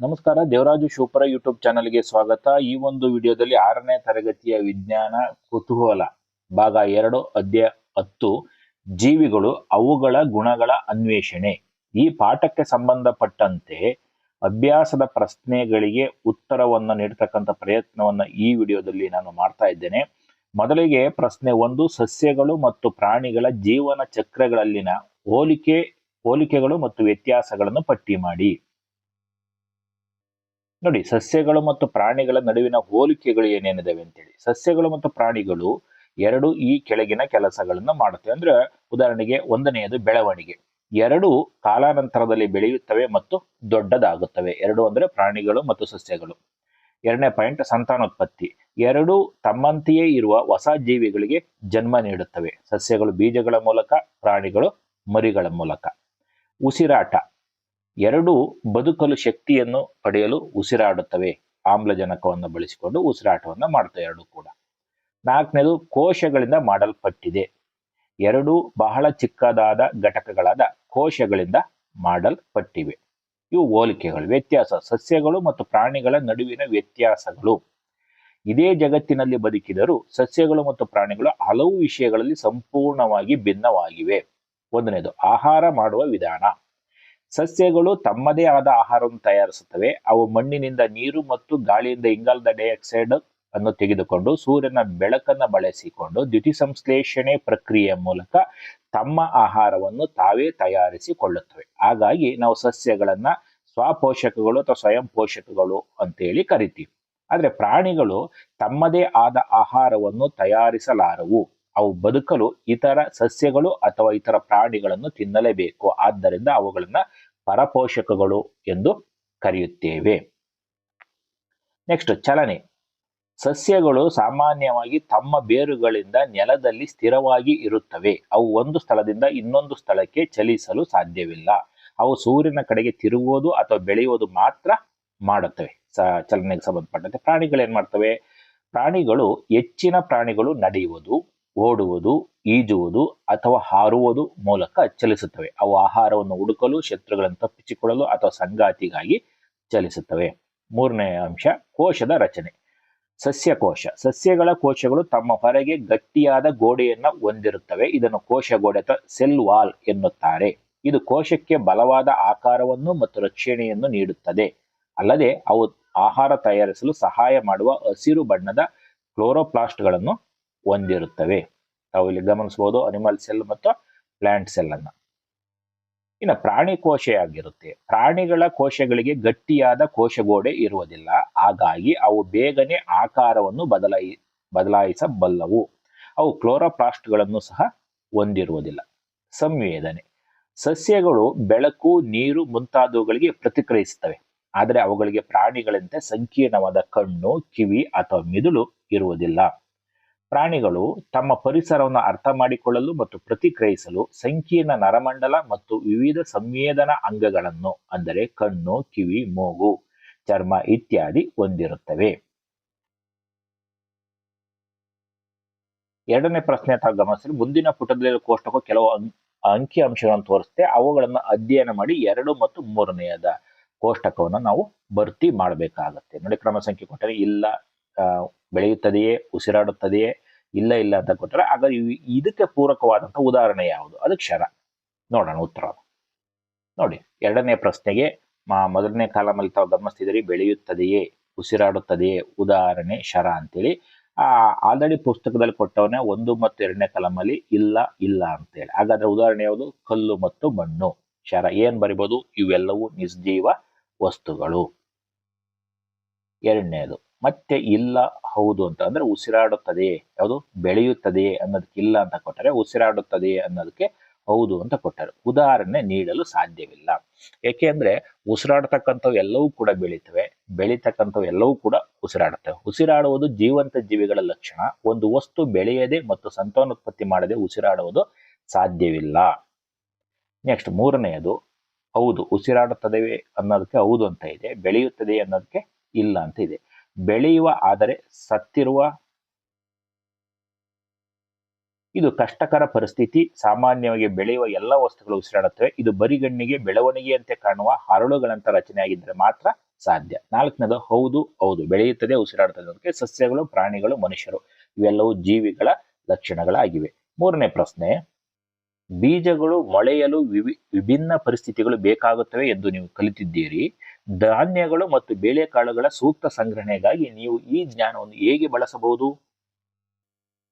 ನಮಸ್ಕಾರ, ದೇವರಾಜು ಶಿವಪುರ ಯೂಟ್ಯೂಬ್ ಚಾನಲ್ಗೆ ಸ್ವಾಗತ. ಈ ಒಂದು ವಿಡಿಯೋದಲ್ಲಿ ಆರನೇ ತರಗತಿಯ ವಿಜ್ಞಾನ ಕುತೂಹಲ ಭಾಗ ಎರಡು, ಅಧ್ಯಾಯ ಹತ್ತು, ಜೀವಿಗಳು ಅವುಗಳ ಗುಣಗಳ ಅನ್ವೇಷಣೆ. ಈ ಪಾಠಕ್ಕೆ ಸಂಬಂಧಪಟ್ಟಂತೆ ಅಭ್ಯಾಸದ ಪ್ರಶ್ನೆಗಳಿಗೆ ಉತ್ತರವನ್ನು ನೀಡತಕ್ಕಂಥ ಪ್ರಯತ್ನವನ್ನು ಈ ವಿಡಿಯೋದಲ್ಲಿ ನಾನು ಮಾಡ್ತಾ ಇದ್ದೇನೆ. ಮೊದಲಿಗೆ ಪ್ರಶ್ನೆ ಒಂದು, ಸಸ್ಯಗಳು ಮತ್ತು ಪ್ರಾಣಿಗಳ ಜೀವನ ಚಕ್ರಗಳಲ್ಲಿನ ಹೋಲಿಕೆ, ಹೋಲಿಕೆಗಳು ಮತ್ತು ವ್ಯತ್ಯಾಸಗಳನ್ನು ಪಟ್ಟಿ ಮಾಡಿ. ನೋಡಿ, ಸಸ್ಯಗಳು ಮತ್ತು ಪ್ರಾಣಿಗಳ ನಡುವಿನ ಹೋಲಿಕೆಗಳು ಏನೇನಿದಾವೆ ಅಂತೇಳಿ. ಸಸ್ಯಗಳು ಮತ್ತು ಪ್ರಾಣಿಗಳು ಎರಡು ಈ ಕೆಳಗಿನ ಕೆಲಸಗಳನ್ನ ಮಾಡುತ್ತವೆ. ಅಂದ್ರೆ ಉದಾಹರಣೆಗೆ ಒಂದನೆಯದು ಬೆಳವಣಿಗೆ. ಎರಡು ಕಾಲಾನಂತರದಲ್ಲಿ ಬೆಳೆಯುತ್ತವೆ ಮತ್ತು ದೊಡ್ಡದಾಗುತ್ತವೆ. ಎರಡು ಅಂದ್ರೆ ಪ್ರಾಣಿಗಳು ಮತ್ತು ಸಸ್ಯಗಳು. ಎರಡನೇ ಪಾಯಿಂಟ್, ಸಂತಾನೋತ್ಪತ್ತಿ. ಎರಡು ತಮ್ಮಂತೆಯೇ ಇರುವ ಹೊಸ ಜೀವಿಗಳಿಗೆ ಜನ್ಮ ನೀಡುತ್ತವೆ. ಸಸ್ಯಗಳು ಬೀಜಗಳ ಮೂಲಕ, ಪ್ರಾಣಿಗಳು ಮರಿಗಳ ಮೂಲಕ. ಉಸಿರಾಟ. ಎರಡು ಬದುಕಲು ಶಕ್ತಿಯನ್ನು ಪಡೆಯಲು ಉಸಿರಾಡುತ್ತವೆ. ಆಮ್ಲಜನಕವನ್ನು ಬಳಸಿಕೊಂಡು ಉಸಿರಾಟವನ್ನು ಮಾಡ್ತವೆ ಎರಡು ಕೂಡ. ನಾಲ್ಕನೇದು ಕೋಶಗಳಿಂದ ಮಾಡಲ್ಪಟ್ಟಿದೆ. ಎರಡು ಬಹಳ ಚಿಕ್ಕದಾದ ಘಟಕಗಳಾದ ಕೋಶಗಳಿಂದ ಮಾಡಲ್ಪಟ್ಟಿವೆ. ಇವು ಹೋಲಿಕೆಗಳು, ವ್ಯತ್ಯಾಸ, ಸಸ್ಯಗಳು ಮತ್ತು ಪ್ರಾಣಿಗಳ ನಡುವಿನ ವ್ಯತ್ಯಾಸಗಳು. ಇದೇ ಜಗತ್ತಿನಲ್ಲಿ ಬದುಕಿದರೂ ಸಸ್ಯಗಳು ಮತ್ತು ಪ್ರಾಣಿಗಳು ಹಲವು ವಿಷಯಗಳಲ್ಲಿ ಸಂಪೂರ್ಣವಾಗಿ ಭಿನ್ನವಾಗಿವೆ. ಒಂದನೇದು ಆಹಾರ ಮಾಡುವ ವಿಧಾನ. ಸಸ್ಯಗಳು ತಮ್ಮದೇ ಆದ ಆಹಾರವನ್ನು ತಯಾರಿಸುತ್ತವೆ. ಅವು ಮಣ್ಣಿನಿಂದ ನೀರು ಮತ್ತು ಗಾಳಿಯಿಂದ ಇಂಗಾಲದ ಡೈಆಕ್ಸೈಡ್ ಅನ್ನು ತೆಗೆದುಕೊಂಡು ಸೂರ್ಯನ ಬೆಳಕನ್ನು ಬಳಸಿಕೊಂಡು ದ್ಯುತಿಸಂಶ್ಲೇಷಣೆ ಪ್ರಕ್ರಿಯೆಯ ಮೂಲಕ ತಮ್ಮ ಆಹಾರವನ್ನು ತಾವೇ ತಯಾರಿಸಿಕೊಳ್ಳುತ್ತವೆ. ಹಾಗಾಗಿ ನಾವು ಸಸ್ಯಗಳನ್ನ ಸ್ವಪೋಷಕಗಳು ಅಥವಾ ಸ್ವಯಂ ಪೋಷಕಗಳು ಅಂತೇಳಿ ಕರಿತೀವಿ. ಆದರೆ ಪ್ರಾಣಿಗಳು ತಮ್ಮದೇ ಆದ ಆಹಾರವನ್ನು ತಯಾರಿಸಲಾರವು. ಅವು ಬದುಕಲು ಇತರ ಸಸ್ಯಗಳು ಅಥವಾ ಇತರ ಪ್ರಾಣಿಗಳನ್ನು ತಿನ್ನಲೇಬೇಕು. ಆದ್ದರಿಂದ ಅವುಗಳನ್ನ ಪರಪೋಷಕಗಳು ಎಂದು ಕರೆಯುತ್ತೇವೆ. ನೆಕ್ಸ್ಟ್ ಚಲನೆ. ಸಸ್ಯಗಳು ಸಾಮಾನ್ಯವಾಗಿ ತಮ್ಮ ಬೇರುಗಳಿಂದ ನೆಲದಲ್ಲಿ ಸ್ಥಿರವಾಗಿ ಇರುತ್ತವೆ. ಅವು ಒಂದು ಸ್ಥಳದಿಂದ ಇನ್ನೊಂದು ಸ್ಥಳಕ್ಕೆ ಚಲಿಸಲು ಸಾಧ್ಯವಿಲ್ಲ. ಅವು ಸೂರ್ಯನ ಕಡೆಗೆ ತಿರುಗುವುದು ಅಥವಾ ಬೆಳೆಯುವುದು ಮಾತ್ರ ಮಾಡುತ್ತವೆ. ಸ, ಚಲನೆಗೆ ಸಂಬಂಧಪಟ್ಟಂತೆ ಪ್ರಾಣಿಗಳು ಏನ್ ಮಾಡ್ತವೆ? ಪ್ರಾಣಿಗಳು ಹೆಚ್ಚಿನ ಪ್ರಾಣಿಗಳು ನಡೆಯುವುದು. ಓಡುವುದು, ಈಜುವುದು ಅಥವಾ ಹಾರುವುದು ಮೂಲಕ ಚಲಿಸುತ್ತವೆ. ಅವು ಆಹಾರವನ್ನು ಹುಡುಕಲು, ಶತ್ರುಗಳನ್ನು ತಪ್ಪಿಸಿಕೊಳ್ಳಲು ಅಥವಾ ಸಂಗಾತಿಗಾಗಿ ಚಲಿಸುತ್ತವೆ. ಮೂರನೇ ಅಂಶ, ಕೋಶದ ರಚನೆ. ಸಸ್ಯಕೋಶ. ಸಸ್ಯಗಳ ಕೋಶಗಳು ತಮ್ಮ ಹೊರಗೆ ಗಟ್ಟಿಯಾದ ಗೋಡೆಯನ್ನ ಹೊಂದಿರುತ್ತವೆ. ಇದನ್ನು ಕೋಶ ಗೋಡೆ ಅಥವಾ ಸೆಲ್ ವಾಲ್ ಎನ್ನುತ್ತಾರೆ. ಇದು ಕೋಶಕ್ಕೆ ಬಲವಾದ ಆಕಾರವನ್ನು ಮತ್ತು ರಕ್ಷಣೆಯನ್ನು ನೀಡುತ್ತದೆ. ಅಲ್ಲದೆ ಅವು ಆಹಾರ ತಯಾರಿಸಲು ಸಹಾಯ ಮಾಡುವ ಹಸಿರು ಬಣ್ಣದ ಕ್ಲೋರೋಪ್ಲಾಸ್ಟ್ಗಳನ್ನು ಹೊಂದಿರುತ್ತವೆ ನಾವು ಇಲ್ಲಿ ಗಮನಿಸಬಹುದು ಅನಿಮಲ್ ಸೆಲ್ ಮತ್ತು ಪ್ಲಾಂಟ್ ಸೆಲ್ ಅನ್ನ. ಇನ್ನು ಪ್ರಾಣಿ ಕೋಶ ಆಗಿರುತ್ತೆ. ಪ್ರಾಣಿಗಳ ಕೋಶಗಳಿಗೆ ಗಟ್ಟಿಯಾದ ಕೋಶಗೋಡೆ ಇರುವುದಿಲ್ಲ. ಹಾಗಾಗಿ ಅವು ಬೇಗನೆ ಆಕಾರವನ್ನು ಬದಲಾಯಿ, ಬದಲಾಯಿಸಬಲ್ಲವು. ಅವು ಕ್ಲೋರೋಪ್ಲಾಸ್ಟ್ಗಳನ್ನು ಸಹ ಹೊಂದಿರುವುದಿಲ್ಲ. ಸಂವೇದನೆ. ಸಸ್ಯಗಳು ಬೆಳಕು, ನೀರು ಮುಂತಾದವುಗಳಿಗೆ ಪ್ರತಿಕ್ರಿಯಿಸುತ್ತವೆ. ಆದರೆ ಅವುಗಳಿಗೆ ಪ್ರಾಣಿಗಳಂತೆ ಸಂಕೀರ್ಣವಾದ ಕಣ್ಣು, ಕಿವಿ ಅಥವಾ ಮಿದುಳು ಇರುವುದಿಲ್ಲ. ಪ್ರಾಣಿಗಳು ತಮ್ಮ ಪರಿಸರವನ್ನು ಅರ್ಥ ಮಾಡಿಕೊಳ್ಳಲು ಮತ್ತು ಪ್ರತಿಕ್ರಿಯಿಸಲು ಸಂಕೀರ್ಣ ನರಮಂಡಲ ಮತ್ತು ವಿವಿಧ ಸಂವೇದನಾ ಅಂಗಗಳನ್ನು, ಅಂದರೆ ಕಣ್ಣು, ಕಿವಿ, ಮೂಗು, ಚರ್ಮ ಇತ್ಯಾದಿ ಹೊಂದಿರುತ್ತವೆ. ಎರಡನೇ ಪ್ರಶ್ನೆ ತಾವು ಗಮನಿಸಿದ್ರೆ, ಮುಂದಿನ ಪುಟದಲ್ಲಿ ಕೋಷ್ಟಕ ಕೆಲವು ಅಂಕಿ ಅಂಶಗಳನ್ನು ತೋರಿಸುತ್ತೆ. ಅವುಗಳನ್ನು ಅಧ್ಯಯನ ಮಾಡಿ ಎರಡು ಮತ್ತು ಮೂರನೆಯದ ಕೋಷ್ಟಕವನ್ನು ನಾವು ಭರ್ತಿ ಮಾಡಬೇಕಾಗತ್ತೆ. ನೋಡಿ ಕ್ರಮ ಸಂಖ್ಯೆ ಕೊಟ್ಟರೆ ಇಲ್ಲ ಬೆಳೆಯುತ್ತದೆಯೇ, ಉಸಿರಾಡುತ್ತದೆಯೇ ಇಲ್ಲ ಇಲ್ಲ ಅಂತ ಕೊಟ್ಟರೆ ಆಗ ಇದಕ್ಕೆ ಪೂರಕವಾದಂಥ ಉದಾಹರಣೆ ಯಾವುದು? ಅದು ಕ್ಷರ ನೋಡೋಣ ಉತ್ತರ. ನೋಡಿ, ಎರಡನೇ ಪ್ರಶ್ನೆಗೆ ಮೊದಲನೇ ಕಾಲಮಲ್ಲಿ ತಾವು ಗಮನಿಸ್ತಿದ್ದೀರಿ, ಬೆಳೆಯುತ್ತದೆಯೇ, ಉಸಿರಾಡುತ್ತದೆಯೇ, ಉದಾಹರಣೆ ಶರ ಅಂತೇಳಿ. ಆ ಆಲ್ರೆಡಿ ಪುಸ್ತಕದಲ್ಲಿ ಕೊಟ್ಟವನೇ ಒಂದು ಮತ್ತು ಎರಡನೇ ಕಲಮಲ್ಲಿ ಇಲ್ಲ ಇಲ್ಲ ಅಂತೇಳಿ. ಹಾಗಾದ್ರೆ ಉದಾಹರಣೆ ಯಾವುದು? ಕಲ್ಲು ಮತ್ತು ಮಣ್ಣು. ಶರ ಏನ್ ಬರಿಬೋದು? ಇವೆಲ್ಲವೂ ನಿರ್ಜೀವ ವಸ್ತುಗಳು. ಎರಡನೇದು. ಮತ್ತೆ ಇಲ್ಲ ಹೌದು ಅಂತ. ಅಂದ್ರೆ ಉಸಿರಾಡುತ್ತದೆ. ಯಾವುದು? ಬೆಳೆಯುತ್ತದೆ ಅನ್ನೋದಕ್ಕೆ ಇಲ್ಲ ಅಂತ ಕೊಟ್ಟರೆ ಉಸಿರಾಡುತ್ತದೆ ಅನ್ನೋದಕ್ಕೆ ಹೌದು ಅಂತ ಕೊಟ್ಟರು. ಉದಾಹರಣೆ ನೀಡಲು ಸಾಧ್ಯವಿಲ್ಲ. ಏಕೆ ಅಂದ್ರೆ ಉಸಿರಾಡತಕ್ಕಂಥವು ಎಲ್ಲವೂ ಕೂಡ ಬೆಳೀತವೆ. ಬೆಳೀತಕ್ಕಂಥವು ಎಲ್ಲವೂ ಕೂಡ ಉಸಿರಾಡುತ್ತವೆ. ಉಸಿರಾಡುವುದು ಜೀವಂತ ಜೀವಿಗಳ ಲಕ್ಷಣ. ಒಂದು ವಸ್ತು ಬೆಳೆಯದೆ ಮತ್ತು ಸಂತಾನೋತ್ಪತ್ತಿ ಮಾಡದೆ ಉಸಿರಾಡುವುದು ಸಾಧ್ಯವಿಲ್ಲ. ನೆಕ್ಸ್ಟ್ ಮೂರನೆಯದು, ಹೌದು ಉಸಿರಾಡುತ್ತದೆ ಅನ್ನೋದಕ್ಕೆ ಹೌದು ಅಂತ ಇದೆ. ಬೆಳೆಯುತ್ತದೆ ಅನ್ನೋದಕ್ಕೆ ಇಲ್ಲ ಅಂತ ಇದೆ. ಬೆಳೆಯುವ, ಆದರೆ ಸತ್ತಿರುವ ಇದು ಕಷ್ಟಕರ ಪರಿಸ್ಥಿತಿ. ಸಾಮಾನ್ಯವಾಗಿ ಬೆಳೆಯುವ ಎಲ್ಲ ವಸ್ತುಗಳು ಉಸಿರಾಡುತ್ತವೆ. ಇದು ಬರಿಗಣ್ಣಿಗೆ ಬೆಳವಣಿಗೆಯಂತೆ ಕಾಣುವ ಹರಳುಗಳಂತ ರಚನೆಯಾಗಿದ್ದರೆ ಮಾತ್ರ ಸಾಧ್ಯ. ನಾಲ್ಕನೇದು, ಹೌದು ಹೌದು. ಬೆಳೆಯುತ್ತದೆ, ಉಸಿರಾಡುತ್ತದೆ ಅದಕ್ಕೆ ಸಸ್ಯಗಳು, ಪ್ರಾಣಿಗಳು, ಮನುಷ್ಯರು. ಇವೆಲ್ಲವೂ ಜೀವಿಗಳ ಲಕ್ಷಣಗಳಾಗಿವೆ. ಮೂರನೇ ಪ್ರಶ್ನೆ, ಬೀಜಗಳು ಮೊಳೆಯಲು ವಿಭಿನ್ನ ಪರಿಸ್ಥಿತಿಗಳು ಬೇಕಾಗುತ್ತವೆ ಎಂದು ನೀವು ಕಲಿತಿದ್ದೀರಿ. ಧಾನ್ಯಗಳು ಮತ್ತು ಬೇಳೆಕಾಳುಗಳ ಸೂಕ್ತ ಸಂಗ್ರಹಣೆಗಾಗಿ ನೀವು ಈ ಜ್ಞಾನವನ್ನು ಹೇಗೆ ಬಳಸಬಹುದು?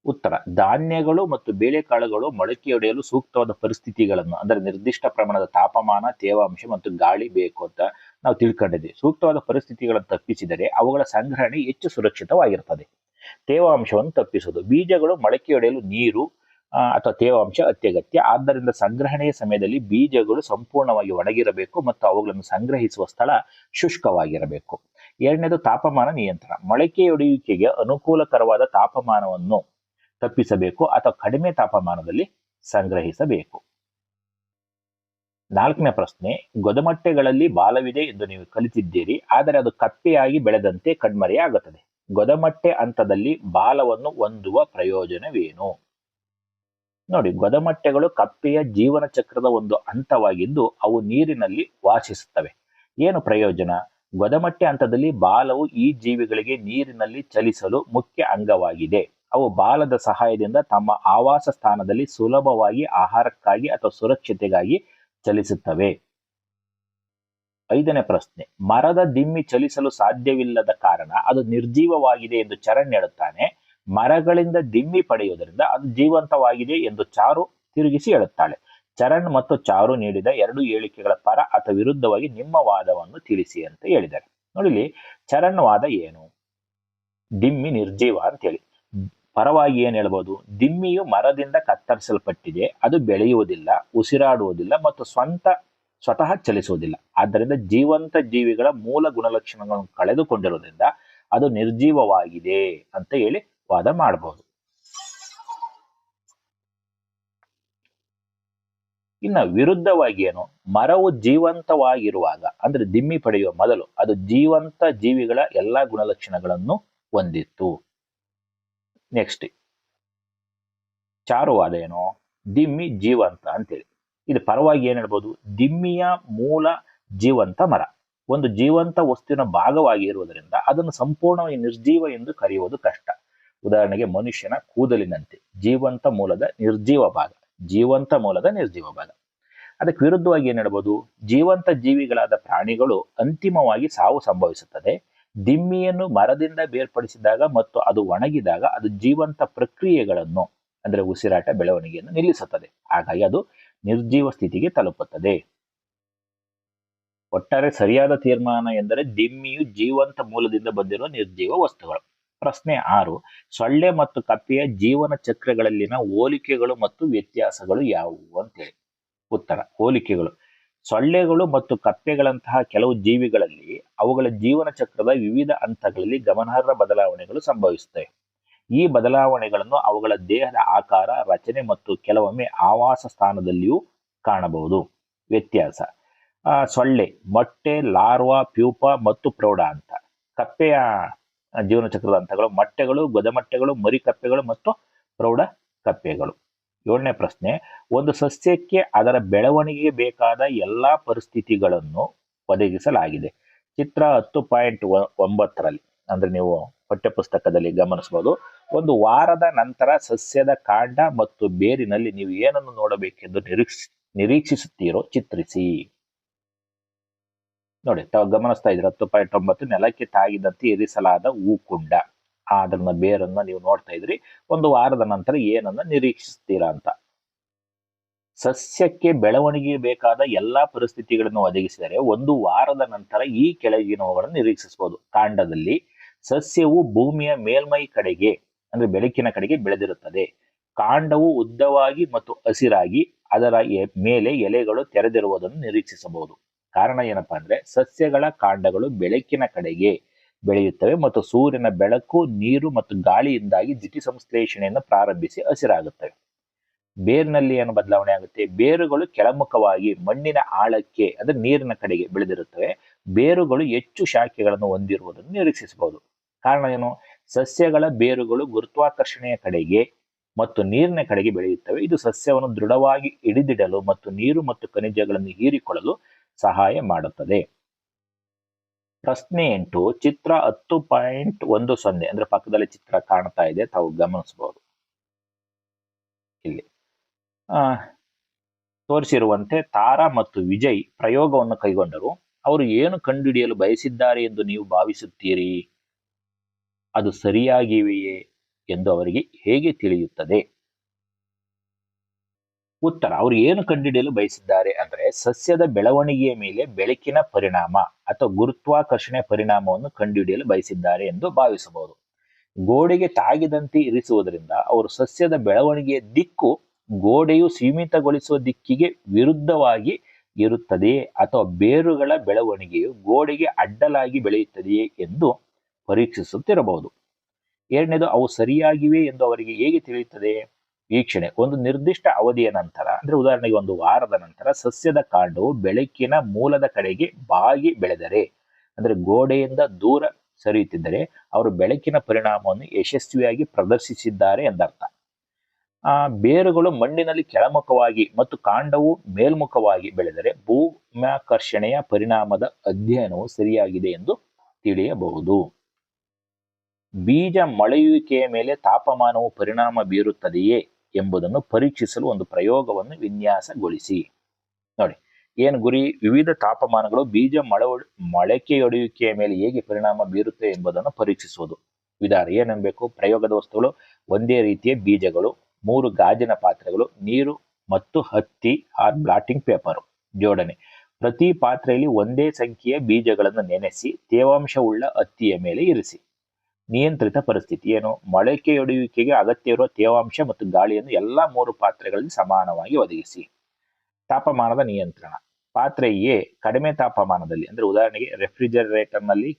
ಉತ್ತರ, ಧಾನ್ಯಗಳು ಮತ್ತು ಬೇಳೆಕಾಳುಗಳು ಮೊಳಕೆಯೊಡೆಯಲು ಸೂಕ್ತವಾದ ಪರಿಸ್ಥಿತಿಗಳನ್ನು, ಅಂದರೆ ನಿರ್ದಿಷ್ಟ ಪ್ರಮಾಣದ ತಾಪಮಾನ, ತೇವಾಂಶ ಮತ್ತು ಗಾಳಿ ಬೇಕು ಅಂತ ನಾವು ತಿಳ್ಕೊಂಡಿದ್ದೀವಿ ಸೂಕ್ತವಾದ ಪರಿಸ್ಥಿತಿಗಳನ್ನು ತಪ್ಪಿಸಿದರೆ ಅವುಗಳ ಸಂಗ್ರಹಣೆ ಹೆಚ್ಚು ಸುರಕ್ಷಿತವಾಗಿರ್ತದೆ. ತೇವಾಂಶವನ್ನು ತಪ್ಪಿಸುವುದು, ಬೀಜಗಳು ಮೊಳಕೆಯೊಡೆಯಲು ನೀರು ಅಥವಾ ತೇವಾಂಶ ಅತ್ಯಗತ್ಯ. ಆದ್ದರಿಂದ ಸಂಗ್ರಹಣೆಯ ಸಮಯದಲ್ಲಿ ಬೀಜಗಳು ಸಂಪೂರ್ಣವಾಗಿ ಒಣಗಿರಬೇಕು ಮತ್ತು ಅವುಗಳನ್ನು ಸಂಗ್ರಹಿಸುವ ಸ್ಥಳ ಶುಷ್ಕವಾಗಿರಬೇಕು. ಎರಡನೇದು ತಾಪಮಾನ ನಿಯಂತ್ರಣ. ಮೊಳಕೆಯೊಡೆಯುವಿಕೆಗೆ ಅನುಕೂಲಕರವಾದ ತಾಪಮಾನವನ್ನು ತಪ್ಪಿಸಬೇಕು ಅಥವಾ ಕಡಿಮೆ ತಾಪಮಾನದಲ್ಲಿ ಸಂಗ್ರಹಿಸಬೇಕು. ನಾಲ್ಕನೇ ಪ್ರಶ್ನೆ, ಗೊದಮಟ್ಟೆಗಳಲ್ಲಿ ಬಾಲವಿದೆ ಎಂದು ನೀವು ಕಲಿತಿದ್ದೀರಿ, ಆದರೆ ಅದು ಕಪ್ಪೆಯಾಗಿ ಬೆಳೆದಂತೆ ಕಣ್ಮರೆಯಾಗುತ್ತದೆ. ಗೊದಮಟ್ಟೆ ಹಂತದಲ್ಲಿ ಬಾಲವನ್ನು ಹೊಂದುವ ಪ್ರಯೋಜನವೇನು? ನೋಡಿ, ಗೊದಮಟ್ಟೆಗಳು ಕಪ್ಪೆಯ ಜೀವನ ಚಕ್ರದ ಒಂದು ಹಂತವಾಗಿದ್ದು ಅವು ನೀರಿನಲ್ಲಿ ವಾಸಿಸುತ್ತವೆ. ಏನು ಪ್ರಯೋಜನ? ಗೊದಮಟ್ಟೆ ಹಂತದಲ್ಲಿ ಬಾಲವು ಈ ಜೀವಿಗಳಿಗೆ ನೀರಿನಲ್ಲಿ ಚಲಿಸಲು ಮುಖ್ಯ ಅಂಗವಾಗಿದೆ. ಅವು ಬಾಲದ ಸಹಾಯದಿಂದ ತಮ್ಮ ಆವಾಸ ಸ್ಥಾನದಲ್ಲಿ ಸುಲಭವಾಗಿ ಆಹಾರಕ್ಕಾಗಿ ಅಥವಾ ಸುರಕ್ಷತೆಗಾಗಿ ಚಲಿಸುತ್ತವೆ. ಐದನೇ ಪ್ರಶ್ನೆ, ಮರದ ದಿಮ್ಮಿ ಚಲಿಸಲು ಸಾಧ್ಯವಿಲ್ಲದ ಕಾರಣ ಅದು ನಿರ್ಜೀವವಾಗಿದೆ ಎಂದು ಚರಣ್ ಹೇಳುತ್ತಾನೆ. ಮರಗಳಿಂದ ದಿಮ್ಮಿ ಪಡೆಯುವುದರಿಂದ ಅದು ಜೀವಂತವಾಗಿದೆ ಎಂದು ಚಾರು ತಿರುಗಿಸಿ ಹೇಳುತ್ತಾಳೆ. ಚರಣ್ ಮತ್ತು ಚಾರು ನೀಡಿದ ಎರಡು ಹೇಳಿಕೆಗಳ ಪರ ಅಥವಾ ವಿರುದ್ಧವಾಗಿ ನಿಮ್ಮ ವಾದವನ್ನು ತಿಳಿಸಿ ಅಂತ ಹೇಳಿದ್ದಾರೆ. ನೋಡಿಲಿ ಚರಣ್ ವಾದ ಏನು? ದಿಮ್ಮಿ ನಿರ್ಜೀವ ಅಂತ ಹೇಳಿ ಪರವಾಗಿ ಏನ್ ಹೇಳ್ಬೋದು? ದಿಮ್ಮಿಯು ಮರದಿಂದ ಕತ್ತರಿಸಲ್ಪಟ್ಟಿದೆ, ಅದು ಬೆಳೆಯುವುದಿಲ್ಲ, ಉಸಿರಾಡುವುದಿಲ್ಲ ಮತ್ತು ಸ್ವಂತ ಸ್ವತಃ ಚಲಿಸುವುದಿಲ್ಲ. ಆದ್ದರಿಂದ ಜೀವಂತ ಜೀವಿಗಳ ಮೂಲ ಗುಣಲಕ್ಷಣಗಳನ್ನು ಕಳೆದುಕೊಂಡಿರುವುದರಿಂದ ಅದು ನಿರ್ಜೀವವಾಗಿದೆ ಅಂತ ಹೇಳಿ ವಾದ ಮಾಡಬಹುದು ಇನ್ನ ವಿರುದ್ಧವಾಗಿ ಏನು? ಮರವು ಜೀವಂತವಾಗಿರುವಾಗ, ಅಂದ್ರೆ ದಿಮ್ಮಿ ಪಡೆಯುವ ಮೊದಲು, ಅದು ಜೀವಂತ ಜೀವಿಗಳ ಎಲ್ಲಾ ಗುಣಲಕ್ಷಣಗಳನ್ನು ಹೊಂದಿತ್ತು. ನೆಕ್ಸ್ಟ್ ಚಾರುವಾದ ಏನು? ದಿಮ್ಮಿ ಜೀವಂತ ಅಂತೇಳಿ. ಇದು ಪರವಾಗಿ ಏನ್ ಹೇಳ್ಬೋದು? ದಿಮ್ಮಿಯ ಮೂಲ ಜೀವಂತ ಮರ. ಒಂದು ಜೀವಂತ ವಸ್ತುವಿನ ಭಾಗವಾಗಿ ಇರುವುದರಿಂದ ಅದನ್ನು ಸಂಪೂರ್ಣವಾಗಿ ನಿರ್ಜೀವ ಎಂದು ಕರೆಯುವುದು ಕಷ್ಟ. ಉದಾಹರಣೆಗೆ ಮನುಷ್ಯನ ಕೂದಲಿನಂತೆ, ಜೀವಂತ ಮೂಲದ ನಿರ್ಜೀವ ಭಾಗ, ಜೀವಂತ ಮೂಲದ ನಿರ್ಜೀವ ಭಾಗ. ಅದಕ್ಕೆ ವಿರುದ್ಧವಾಗಿ ಏನ್ ಜೀವಂತ ಜೀವಿಗಳಾದ ಪ್ರಾಣಿಗಳು ಅಂತಿಮವಾಗಿ ಸಾವು ಸಂಭವಿಸುತ್ತದೆ. ದಿಮ್ಮಿಯನ್ನು ಮರದಿಂದ ಬೇರ್ಪಡಿಸಿದಾಗ ಮತ್ತು ಅದು ಒಣಗಿದಾಗ ಅದು ಜೀವಂತ ಪ್ರಕ್ರಿಯೆಗಳನ್ನು, ಅಂದ್ರೆ ಉಸಿರಾಟ, ಬೆಳವಣಿಗೆಯನ್ನು ನಿಲ್ಲಿಸುತ್ತದೆ. ಹಾಗಾಗಿ ಅದು ನಿರ್ಜೀವ ಸ್ಥಿತಿಗೆ ತಲುಪುತ್ತದೆ. ಒಟ್ಟಾರೆ ಸರಿಯಾದ ತೀರ್ಮಾನ ಎಂದರೆ ದಿಮ್ಮಿಯು ಜೀವಂತ ಮೂಲದಿಂದ ಬಂದಿರುವ ನಿರ್ಜೀವ ವಸ್ತುಗಳು. ಪ್ರಶ್ನೆ ಆರು, ಸೊಳ್ಳೆ ಮತ್ತು ಕಪ್ಪೆಯ ಜೀವನ ಚಕ್ರಗಳಲ್ಲಿನ ಹೋಲಿಕೆಗಳು ಮತ್ತು ವ್ಯತ್ಯಾಸಗಳು ಯಾವುವು ಅಂತೇಳಿ ಉತ್ತರ, ಹೋಲಿಕೆಗಳು. ಸೊಳ್ಳೆಗಳು ಮತ್ತು ಕಪ್ಪೆಗಳಂತಹ ಕೆಲವು ಜೀವಿಗಳಲ್ಲಿ ಅವುಗಳ ಜೀವನ ಚಕ್ರದ ವಿವಿಧ ಹಂತಗಳಲ್ಲಿ ಗಮನಾರ್ಹ ಬದಲಾವಣೆಗಳು ಸಂಭವಿಸುತ್ತವೆ. ಈ ಬದಲಾವಣೆಗಳನ್ನು ಅವುಗಳ ದೇಹದ ಆಕಾರ, ರಚನೆ ಮತ್ತು ಕೆಲವೊಮ್ಮೆ ಆವಾಸ ಸ್ಥಾನದಲ್ಲಿಯೂ ಕಾಣಬಹುದು. ವ್ಯತ್ಯಾಸ ಸೊಳ್ಳೆ, ಮೊಟ್ಟೆ, ಲಾರ್ವಾ, ಪ್ಯೂಪ ಮತ್ತು ಪ್ರೌಢ ಅಂತ. ಕಪ್ಪೆಯ ಜೀವನ ಚಕ್ರದ ಹಂತಗಳು ಮೊಟ್ಟೆಗಳು ಗೊದಮಟ್ಟೆಗಳು ಮರಿ ಕಪ್ಪೆಗಳು ಮತ್ತು ಪ್ರೌಢ ಕಪ್ಪೆಗಳು. ಏಳನೇ ಪ್ರಶ್ನೆ, ಒಂದು ಸಸ್ಯಕ್ಕೆ ಅದರ ಬೆಳವಣಿಗೆಗೆ ಬೇಕಾದ ಎಲ್ಲಾ ಪರಿಸ್ಥಿತಿಗಳನ್ನು ಒದಗಿಸಲಾಗಿದೆ. ಚಿತ್ರ ಹತ್ತು ಪಾಯಿಂಟ್ ಒಂಬತ್ತರಲ್ಲಿ, ಅಂದ್ರೆ ನೀವು ಪಠ್ಯಪುಸ್ತಕದಲ್ಲಿ ಗಮನಿಸಬಹುದು ಒಂದು ವಾರದ ನಂತರ ಸಸ್ಯದ ಕಾಂಡ ಮತ್ತು ಬೇರಿನಲ್ಲಿ ನೀವು ಏನನ್ನು ನೋಡಬೇಕೆಂದು ನಿರೀಕ್ಷ, ನಿರೀಕ್ಷಿಸುತ್ತೀರೋ ಚಿತ್ರಿಸಿ. ನೋಡಿ, ತಾವು ಗಮನಿಸ್ತಾ ಇದ್ರೆ ಹತ್ತು ಪಾಯಿಂಟ್ ಒಂಬತ್ತು ನೆಲಕ್ಕೆ ತಾಗಿದಂತೆ ಇರಿಸಲಾದ ಹೂಕುಂಡ. ಅದನ್ನ ಬೇರನ್ನ ನೀವು ನೋಡ್ತಾ ಇದ್ರಿ, ಒಂದು ವಾರದ ನಂತರ ಏನನ್ನ ನಿರೀಕ್ಷಿಸ್ತೀರಾ ಅಂತ. ಸಸ್ಯಕ್ಕೆ ಬೆಳವಣಿಗೆ ಬೇಕಾದ ಎಲ್ಲಾ ಪರಿಸ್ಥಿತಿಗಳನ್ನು ಒದಗಿಸಿದರೆ ಒಂದು ವಾರದ ನಂತರ ಈ ಕೆಳಗಿನವುಗಳನ್ನು ನಿರೀಕ್ಷಿಸಬಹುದು. ಕಾಂಡದಲ್ಲಿ ಸಸ್ಯವು ಭೂಮಿಯ ಮೇಲ್ಮೈ ಕಡೆಗೆ, ಅಂದ್ರೆ ಬೆಳಕಿನ ಕಡೆಗೆ ಬೆಳೆದಿರುತ್ತದೆ. ಕಾಂಡವು ಉದ್ದವಾಗಿ ಮತ್ತು ಹಸಿರಾಗಿ ಅದರ ಮೇಲೆ ಎಲೆಗಳು ತೆರೆದಿರುವುದನ್ನು ನಿರೀಕ್ಷಿಸಬಹುದು. ಕಾರಣ ಏನಪ್ಪಾ ಅಂದ್ರೆ ಸಸ್ಯಗಳ ಕಾಂಡಗಳು ಬೆಳಕಿನ ಕಡೆಗೆ ಬೆಳೆಯುತ್ತವೆ ಮತ್ತು ಸೂರ್ಯನ ಬೆಳಕು, ನೀರು ಮತ್ತು ಗಾಳಿಯಿಂದಾಗಿ ಜಿಟಿ ಸಂಶ್ಲೇಷಣೆಯನ್ನು ಪ್ರಾರಂಭಿಸಿ ಹಸಿರಾಗುತ್ತವೆ. ಬೇರಿನಲ್ಲಿ ಏನು ಬದಲಾವಣೆ ಆಗುತ್ತೆ? ಬೇರುಗಳು ಕೆಳಮುಖವಾಗಿ ಮಣ್ಣಿನ ಆಳಕ್ಕೆ, ಅಂದ್ರೆ ನೀರಿನ ಕಡೆಗೆ ಬೆಳೆದಿರುತ್ತವೆ. ಬೇರುಗಳು ಹೆಚ್ಚು ಶಾಖೆಗಳನ್ನು ಹೊಂದಿರುವುದನ್ನು ನಿರೀಕ್ಷಿಸಬಹುದು. ಕಾರಣ ಏನು? ಸಸ್ಯಗಳ ಬೇರುಗಳು ಗುರುತ್ವಾಕರ್ಷಣೆಯ ಕಡೆಗೆ ಮತ್ತು ನೀರಿನ ಕಡೆಗೆ ಬೆಳೆಯುತ್ತವೆ. ಇದು ಸಸ್ಯವನ್ನು ದೃಢವಾಗಿ ಹಿಡಿದಿಡಲು ಮತ್ತು ನೀರು ಮತ್ತು ಖನಿಜಗಳನ್ನು ಹೀರಿಕೊಳ್ಳಲು ಸಹಾಯ ಮಾಡುತ್ತದೆ. ಪ್ರಶ್ನೆ ಎಂಟು, ಚಿತ್ರ ಹತ್ತು ಪಾಯಿಂಟ್ ಒಂದು ಸೊನ್ನೆ, ಅಂದ್ರೆ ಪಕ್ಕದಲ್ಲಿ ಚಿತ್ರ ಕಾಣ್ತಾ ಇದೆ, ತಾವು ಗಮನಿಸಬಹುದು ಇಲ್ಲಿ. ಆ, ತೋರಿಸಿರುವಂತೆ ತಾರಾ ಮತ್ತು ವಿಜಯ್ ಪ್ರಯೋಗವನ್ನು ಕೈಗೊಂಡರು. ಅವರು ಏನು ಕಂಡುಹಿಡಿಯಲು ಬಯಸಿದ್ದಾರೆ ಎಂದು ನೀವು ಭಾವಿಸುತ್ತೀರಿ? ಅದು ಸರಿಯಾಗಿವೆಯೇ ಎಂದು ಅವರಿಗೆ ಹೇಗೆ ತಿಳಿಯುತ್ತದೆ? ಉತ್ತರ. ಅವರು ಏನು ಕಂಡುಹಿಡಿಯಲು ಬಯಸಿದ್ದಾರೆ ಅಂದ್ರೆ ಸಸ್ಯದ ಬೆಳವಣಿಗೆಯ ಮೇಲೆ ಬೆಳಕಿನ ಪರಿಣಾಮ ಅಥವಾ ಗುರುತ್ವಾಕರ್ಷಣೆ ಪರಿಣಾಮವನ್ನು ಕಂಡುಹಿಡಿಯಲು ಬಯಸಿದ್ದಾರೆ ಎಂದು ಭಾವಿಸಬಹುದು. ಗೋಡೆಗೆ ತಾಗಿದಂತೆ ಇರಿಸುವುದರಿಂದ ಅವರು ಸಸ್ಯದ ಬೆಳವಣಿಗೆಯ ದಿಕ್ಕು ಗೋಡೆಯು ಸೀಮಿತಗೊಳಿಸುವ ದಿಕ್ಕಿಗೆ ವಿರುದ್ಧವಾಗಿ ಇರುತ್ತದೆಯೇ ಅಥವಾ ಬೇರುಗಳ ಬೆಳವಣಿಗೆಯು ಗೋಡೆಗೆ ಅಡ್ಡಲಾಗಿ ಬೆಳೆಯುತ್ತದೆಯೇ ಎಂದು ಪರೀಕ್ಷಿಸುತ್ತಿರಬಹುದು. ಎರಡನೇದು, ಅವು ಸರಿಯಾಗಿವೆ ಎಂದು ಅವರಿಗೆ ಹೇಗೆ ತಿಳಿಯುತ್ತದೆ? ವೀಕ್ಷಣೆ. ಒಂದು ನಿರ್ದಿಷ್ಟ ಅವಧಿಯ ನಂತರ, ಅಂದ್ರೆ ಉದಾಹರಣೆಗೆ ಒಂದು ವಾರದ ನಂತರ ಸಸ್ಯದ ಕಾಂಡವು ಬೆಳಕಿನ ಮೂಲದ ಕಡೆಗೆ ಬಾಗಿ ಬೆಳೆದರೆ, ಅಂದ್ರೆ ಗೋಡೆಯಿಂದ ದೂರ ಸರಿಯುತ್ತಿದ್ದರೆ ಅವರು ಬೆಳಕಿನ ಪರಿಣಾಮವನ್ನು ಯಶಸ್ವಿಯಾಗಿ ಪ್ರದರ್ಶಿಸಿದ್ದಾರೆ ಎಂದರ್ಥ. ಆ, ಬೇರುಗಳು ಮಣ್ಣಿನಲ್ಲಿ ಕೆಳಮುಖವಾಗಿ ಮತ್ತು ಕಾಂಡವು ಮೇಲ್ಮುಖವಾಗಿ ಬೆಳೆದರೆ ಭೂಮ್ಯಾಕರ್ಷಣೆಯ ಪರಿಣಾಮದ ಅಧ್ಯಯನವು ಸರಿಯಾಗಿದೆ ಎಂದು ತಿಳಿಯಬಹುದು. ಬೀಜ ಮಳೆಯುವಿಕೆಯ ಮೇಲೆ ತಾಪಮಾನವು ಪರಿಣಾಮ ಬೀರುತ್ತದೆಯೇ? ಎಂಬುದನ್ನು ಪರೀಕ್ಷಿಸಲು ಒಂದು ಪ್ರಯೋಗವನ್ನು ವಿನ್ಯಾಸಗೊಳಿಸಿ. ನೋಡಿ, ಏನು ಗುರಿ? ವಿವಿಧ ತಾಪಮಾನಗಳು ಬೀಜ ಮಳೆ ಮೊಳಕೆಯೊಡೆಯುವಿಕೆಯ ಮೇಲೆ ಹೇಗೆ ಪರಿಣಾಮ ಬೀರುತ್ತೆ ಎಂಬುದನ್ನು ಪರೀಕ್ಷಿಸುವುದು. ವಿಧಾನ ಏನೆನ್ಬೇಕು? ಪ್ರಯೋಗದ ವಸ್ತುಗಳು ಒಂದೇ ರೀತಿಯ ಬೀಜಗಳು, ಮೂರು ಗಾಜಿನ ಪಾತ್ರೆಗಳು, ನೀರು ಮತ್ತು ಹತ್ತಿ, ಆರ್ ಬ್ಲಾಟಿಂಗ್ ಪೇಪರ್. ಜೋಡಣೆ. ಪ್ರತಿ ಪಾತ್ರೆಯಲ್ಲಿ ಒಂದೇ ಸಂಖ್ಯೆಯ ಬೀಜಗಳನ್ನು ನೆನೆಸಿ, ತೇವಾಂಶವುಳ್ಳ ಹತ್ತಿಯ ಮೇಲೆ ಇರಿಸಿ. ನಿಯಂತ್ರಿತ ಪರಿಸ್ಥಿತಿ. ಏನು? ಮೊಳಕೆಯೊಡೆಯುವಿಕೆಗೆ ಅಗತ್ಯವಿರುವ ತೇವಾಂಶ ಮತ್ತು ಗಾಳಿಯನ್ನು ಎಲ್ಲಾ ಮೂರು ಪಾತ್ರೆಗಳಲ್ಲಿ ಸಮಾನವಾಗಿ ಒದಗಿಸಿ. ತಾಪಮಾನದ ನಿಯಂತ್ರಣ. ಪಾತ್ರೆ ಎ, ಕಡಿಮೆ ತಾಪಮಾನದಲ್ಲಿ, ಅಂದ್ರೆ ಉದಾಹರಣೆಗೆ ರೆಫ್ರಿಜರೇಟರ್ನಲ್ಲಿ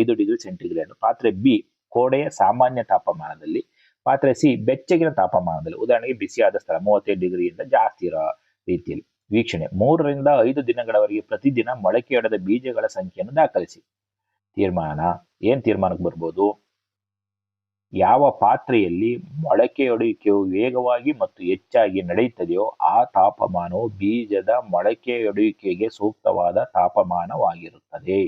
ಐದು ಡಿಗ್ರಿ ಸೆಂಟಿಗ್ರೇಡ್ ಪಾತ್ರೆ ಬಿ, ಕೋಡೆಯ ಸಾಮಾನ್ಯ ತಾಪಮಾನದಲ್ಲಿ. ಪಾತ್ರೆ ಸಿ, ಬೆಚ್ಚಗಿನ ತಾಪಮಾನದಲ್ಲಿ, ಉದಾಹರಣೆಗೆ ಬಿಸಿಯಾದ ಸ್ಥಳ, ಮೂವತ್ತೈದು ಡಿಗ್ರಿಯಿಂದ ಜಾಸ್ತಿ ಇರೋ ರೀತಿಯಲ್ಲಿ. ವೀಕ್ಷಣೆ, ಮೂರರಿಂದ ಐದು ದಿನಗಳವರೆಗೆ ಪ್ರತಿದಿನ ಮೊಳಕೆಯೊಡೆದ ಬೀಜಗಳ ಸಂಖ್ಯೆಯನ್ನು ದಾಖಲಿಸಿ. ತೀರ್ಮಾನ ಏನ್ ತೀರ್ಮಾನಕ್ಕೆ ಬರ್ಬೋದು? ಯಾವ ಪಾತ್ರೆಯಲ್ಲಿ ಮೊಳಕೆಯೊಡೆಯುವಿಕೆಯು ವೇಗವಾಗಿ ಮತ್ತು ಹೆಚ್ಚಾಗಿ ನಡೆಯುತ್ತದೆಯೋ ಆ ತಾಪಮಾನವು ಬೀಜದ ಮೊಳಕೆಯೊಡೆಯುವಿಕೆಗೆ ಸೂಕ್ತವಾದ ತಾಪಮಾನವಾಗಿರುತ್ತದೆ.